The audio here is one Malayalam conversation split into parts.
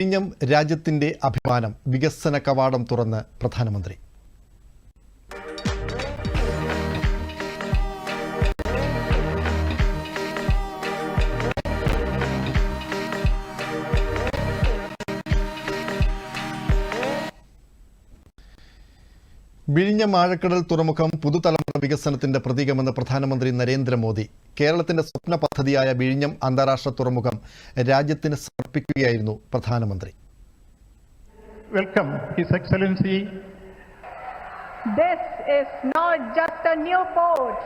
വിഴിഞ്ഞം രാജ്യത്തിന്റെ അഭിമാനം വികസന കവാടം തുറന്ന് പ്രധാനമന്ത്രി. വിഴിഞ്ഞം മാഴക്കടൽ തുറമുഖം പുതുതലമുറ വികസനത്തിന്റെ പ്രതീകമെന്ന് പ്രധാനമന്ത്രി നരേന്ദ്രമോദി. കേരളത്തിന്റെ സ്വപ്ന പദ്ധതിയായ വിഴിഞ്ഞം അന്താരാഷ്ട്ര തുറമുഖം രാജ്യത്തിന് സമർപ്പിക്കുകയായിരുന്നു പ്രധാനമന്ത്രി welcome his excellency This is not just a new port,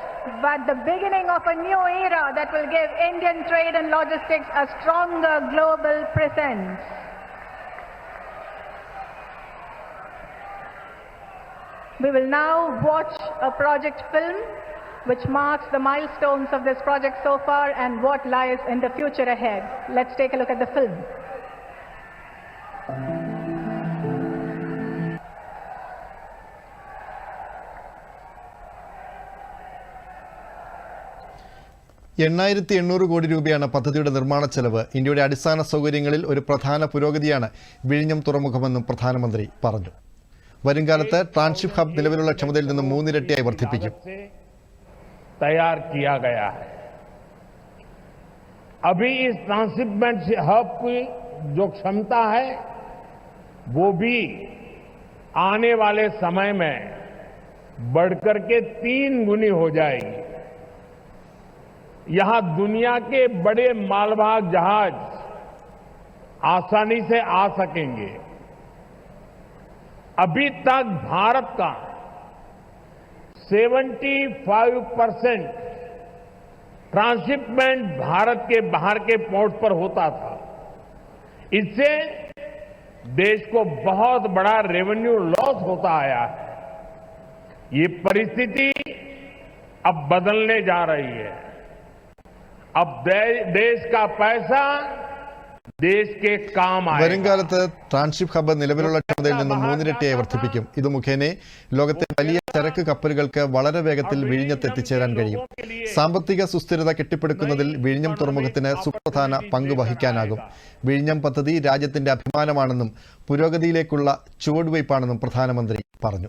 but the beginning of a new era that will give Indian trade and logistics a stronger global presence. We will now watch a project film which marks the milestones of this project so far and what lies in the future ahead. Let's take a look at the film. എണ്ണായിരത്തി എണ്ണൂറ് കോടി രൂപയാണ് പദ്ധതിയുടെ നിർമ്മാണ ചെലവ് ഇന്ത്യയുടെ അടിസ്ഥാന സൗകര്യങ്ങളിൽ ഒരു പ്രധാന പുരോഗതിയാണ് വിഴിഞ്ഞം തുറമുഖമെന്നും പ്രധാനമന്ത്രി പറഞ്ഞു വരുംകാലത്ത് ട്രാൻഷിപ്പ് ഹബ് നിലവിലുള്ള ക്ഷമതയിൽ നിന്ന് മൂന്നിരട്ടിയായി വർദ്ധിപ്പിക്കും तैयार किया गया है। अभी इस ट्रांसशिपमेंट हब की जो क्षमता है, वो भी आने वाले समय में बढ़कर के तीन गुनी हो जाएगी। यहाँ दुनिया के बड़े मालवाहक जहाज़ आसानी से आ सकेंगे। अभी तक भारत का 75 परसेंट ट्रांसशिपमेंट भारत के बाहर के पोर्ट पर होता था इससे देश को बहुत बड़ा रेवेन्यू लॉस होता आया है ये परिस्थिति अब बदलने जा रही है अब दे- देश का पैसा देश के काम आएगा വരുംകാലത്ത് ട്രാൻഷിപ്പ് ഹബ്ബ് നിലവിലുള്ള ക്ഷമതയിൽ നിന്ന് മൂന്നിരട്ടിയായി വർദ്ധിപ്പിക്കും ഇത് മുഖേന ലോകത്തെ വലിയ ചരക്ക് കപ്പലുകൾക്ക് വളരെ വേഗത്തിൽ വിഴിഞ്ഞത്തെത്തിച്ചേരാൻ കഴിയും. സാമ്പത്തിക സുസ്ഥിരത കെട്ടിപ്പടുക്കുന്നതിൽ വിഴിഞ്ഞം തുറമുഖത്തിന് സുപ്രധാന പങ്ക് വഹിക്കാനാകും. വിഴിഞ്ഞം പദ്ധതി രാജ്യത്തിന്റെ അഭിമാനമാണെന്നും പുരോഗതിയിലേക്കുള്ള ചുവടുവയ്പ്പാണെന്നും പ്രധാനമന്ത്രി പറഞ്ഞു.